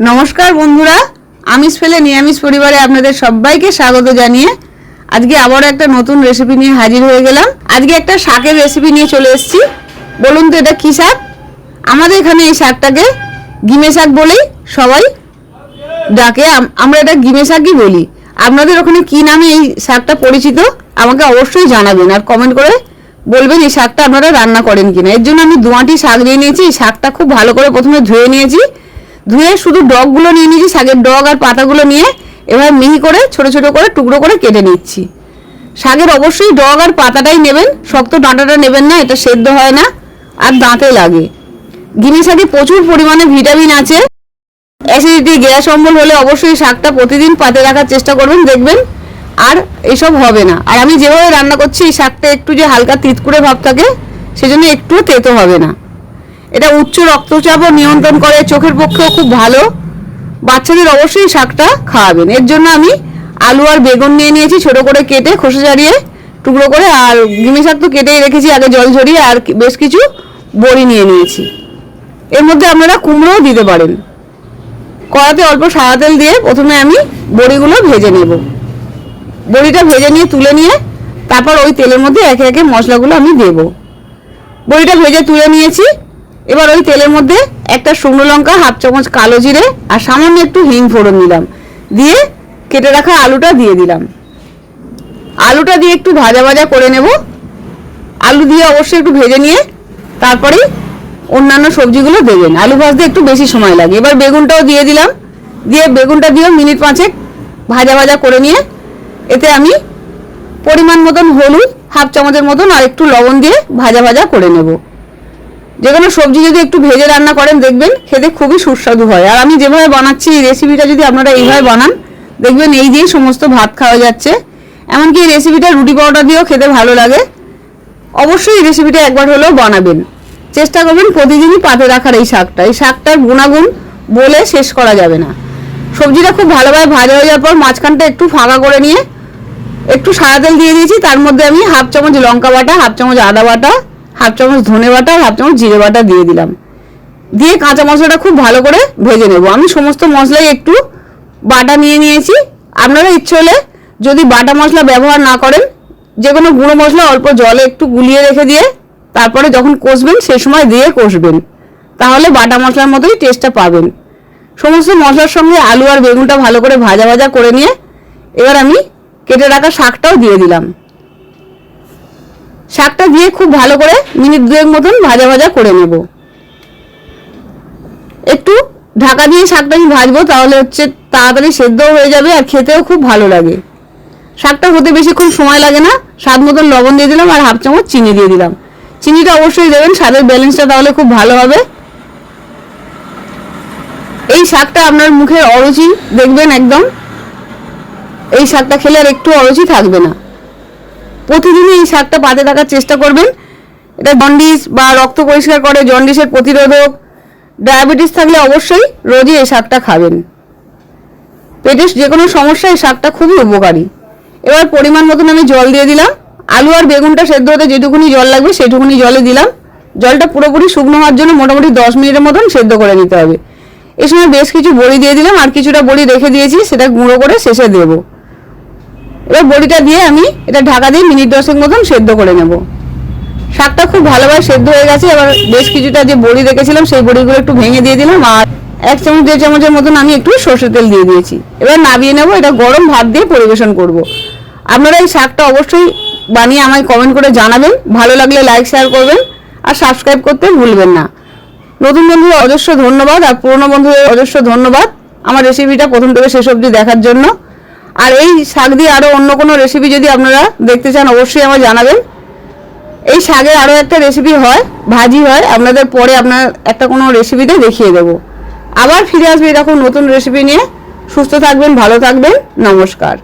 নমস্কার বন্ধুরা, আমিষ ফেলে নিরামিষ পরিবারে আপনাদের সবাইকে স্বাগত জানিয়ে আজকে আবারও একটা নতুন রেসিপি নিয়ে হাজির হয়ে গেলাম। আজকে একটা শাকের রেসিপি নিয়ে চলে এসেছি। বলুন তো এটা কী শাক? আমাদের এখানে এই শাকটাকে গিমে শাক বলেই সবাই ডাকে। আমরা এটা গিমে শাকই বলি। আপনাদের ওখানে কি নামে এই শাকটা পরিচিত? আমাকে অবশ্যই জানাবেন আর কমেন্ট করে বলবেন এই শাকটা আপনারা রান্না করেন কিনা। এর জন্য আমি দুয়াটি শাক নিয়ে নিয়েছি। এই শাকটা খুব ভালো করে প্রথমে ধুয়ে নিয়েছি। ধুয়ে শুধু ডগগুলো নিয়ে নিয়েছি, শাকের ডগ আর পাতাগুলো নিয়ে এবার মিহি করে, ছোট ছোট করে, টুকরো করে কেটে নিচ্ছি। শাকের অবশ্যই ডগ আর পাতাটাই নেবেন, শক্ত ডাঁটাটা নেবেন না, এটা সেদ্ধ হয় না আর দাঁতে লাগে। গিনি শাকে প্রচুর পরিমাণে ভিটামিন আছে। অ্যাসিডিটি, গ্যাস অম্বল হলে অবশ্যই শাকটা প্রতিদিন পাতে রাখার চেষ্টা করবেন, দেখবেন। আর এসব হবে না। আর আমি যেভাবে রান্না করছি, এই শাকটা একটু যে হালকা তিতকুড়ে ভাব থাকে, সেজন্য একটু তেতো হবে না। এটা উচ্চ রক্তচাপও নিয়ন্ত্রণ করে, চোখের পক্ষেও খুব ভালো। বাচ্চাদের অবশ্যই শাকটা খাওয়াবেন। এর জন্য আমি আলু আর বেগুন নিয়ে নিয়েছি, ছোট করে কেটে, খোসা ছাড়িয়ে টুকরো করে, আর গিমি শাক তো কেটেই রেখেছি, আগে জল ঝরিয়ে আর বেশ কিছু বড়ি নিয়ে নিয়েছি। এর মধ্যে আপনারা কুমড়োও দিতে পারেন। কড়াতে অল্প সাদা তেল দিয়ে প্রথমে আমি বড়িগুলো ভেজে নেব। বড়িটা ভেজে নিয়ে, তুলে নিয়ে তারপর ওই তেলের মধ্যে একে একে মশলাগুলো আমি দেব। বড়িটা ভেজে তুলে নিয়েছি। এবার ওই তেলের মধ্যে একটা শুকনো লঙ্কা, হাফ চামচ কালো জিরে আর সামান্য একটু হিং ফোড়ন দিলাম। দিয়ে কেটে রাখা আলুটা দিয়ে দিলাম। আলুটা দিয়ে একটু ভাজা ভাজা করে নেব। আলু দিয়ে অবশ্যই একটু ভেজে নিয়ে তারপরেই অন্যান্য সবজিগুলো দেবেন। আলু ভাজতে একটু বেশি সময় লাগে। এবার বেগুনটাও দিয়ে দিলাম। দিয়ে বেগুনটা দিয়েও মিনিট পাঁচেক ভাজা ভাজা করে নিয়ে এতে আমি পরিমাণ মতন হলুদ, হাফ চামচের মতন আর একটু লবণ দিয়ে ভাজা ভাজা করে নেব। যে কোনো সবজি যদি একটু ভেজে রান্না করেন দেখবেন খেতে খুবই সুস্বাদু হয়। আর আমি যেভাবে বানাচ্ছি এই রেসিপিটা যদি আপনারা এইভাবে বানান দেখবেন এই দিয়ে সমস্ত ভাত খাওয়া যাচ্ছে। এমনকি এই রেসিপিটা রুটি পাউডার দিয়েও খেতে ভালো লাগে। অবশ্যই এই রেসিপিটা একবার হলেও বানাবেন। চেষ্টা করবেন প্রতিদিনই পাতে রাখার এই শাকটা। এই শাকটার গুণাগুণ বলে শেষ করা যাবে না। সবজিটা খুব ভালোভাবে ভাজা হয়ে যাওয়ার পর মাঝখানটা একটু ফাঁকা করে নিয়ে একটু সাদা তেল দিয়ে দিয়েছি। তার মধ্যে আমি হাফ চামচ লঙ্কা বাটা হাফ চামচ আদা বাটা হাফ চামচ ধনে বাটা আর হাফ চামচ জিরে বাটা দিয়ে দিলাম। দিয়ে কাঁচা মশলাটা খুব ভালো করে ভেজে নেব। আমি সমস্ত মশলাই একটু বাটা নিয়ে নিয়েছি। আপনারা ইচ্ছে হলে যদি বাটা মশলা ব্যবহার না করেন যে কোনো গুঁড়ো মশলা অল্প জলে একটু গুলিয়ে রেখে দিয়ে তারপরে যখন কষবেন, সে সময় দিয়ে কষবেন। তাহলে বাটা মশলার মতোই টেস্টটা পাবেন। সমস্ত মশলার সঙ্গে আলু আর বেগুনটা ভালো করে ভাজা ভাজা করে নিয়ে এবার আমি কেটে রাখা শাকটাও দিয়ে দিলাম। শাকটা দিয়ে খুব ভালো করে মিনিট দুয়েক মতন ভাজা ভাজা করে নেব। একটু ঢাকা দিয়ে শাকটা আমি ভাজবো, তাহলে হচ্ছে তাড়াতাড়ি সেদ্ধও হয়ে যাবে আর খেতেও খুব ভালো লাগে। শাকটা হতে বেশিক্ষণ সময় লাগে না, স্বাদ মতন লবণ দিয়ে দিলাম আর হাফ চামচ চিনি দিয়ে দিলাম। চিনিটা অবশ্যই দেবেন, স্বাদের ব্যালেন্সটা তাহলে খুব ভালো হবে। এই শাকটা আপনার মুখের অরুচি দেখবেন একদম। এই শাকটা খেলে আর একটু অরুচি থাকবে না। প্রতিদিনই এই শাকটা পাতে থাকার চেষ্টা করবেন। এটা জন্ডিস বা রক্ত পরিষ্কার করে জন্ডিসের প্রতিরোধক ডায়াবেটিস থাকলে অবশ্যই রোজই এই শাকটা খাবেন। পেটের যে কোনো সমস্যা এই শাকটা খুবই উপকারী। এবার পরিমাণ মতন আমি জল দিয়ে দিলাম। আলু আর বেগুনটা সেদ্ধ হতে যেটুকুনি জল লাগবে সেটুকুনি জলে দিলাম। জলটা পুরোপুরি শুকনো হওয়ার জন্য মোটামুটি দশ মিনিটের মতন সেদ্ধ করে নিতে হবে। এই সময় বেশ কিছু বড়ি দিয়ে দিলাম আর কিছুটা বড়ি রেখে দিয়েছি, সেটা গুঁড়ো করে শেষে দেবো। এবার বড়িটা দিয়ে আমি এটা ঢাকা দিয়ে মিনিট দশেক মতন সেদ্ধ করে নেব। শাকটা খুব ভালোভাবে সেদ্ধ হয়ে গেছে, এবার বেশ কিছুটা যে বড়ি রেখেছিলাম সেই বড়িগুলো একটু ভেঙে দিয়ে দিলাম, আর এক চামচ, দেড় চামচের মতন আমি একটু সর্ষের তেল দিয়ে দিয়েছি। এবার নাবিয়ে নেব, এটা গরম ভাত দিয়ে পরিবেশন করব। আপনারা এই শাকটা অবশ্যই বানিয়ে আমায় কমেন্ট করে জানাবেন, ভালো লাগলে লাইক শেয়ার করবেন, আর সাবস্ক্রাইব করতে ভুলবেন না। নতুন বন্ধুদের অজস্র ধন্যবাদ, আর পুরনো বন্ধুদের অজস্র ধন্যবাদ। আমার রেসিপিটা প্রথম থেকে শেষ অবধি দেখার জন্য। আর এই শাক দিয়ে আরও অন্য কোনো রেসিপি যদি আপনারা দেখতে চান, অবশ্যই আমার জানাবেন। এই শাকের আরও একটা রেসিপি হয়, ভাজি হয়, আপনাদের পরে আপনার একটা কোনো রেসিপিতে দেখিয়ে দেব। আবার ফিরে আসবে এরকম নতুন রেসিপি নিয়ে। সুস্থ থাকবেন, ভালো থাকবেন, নমস্কার।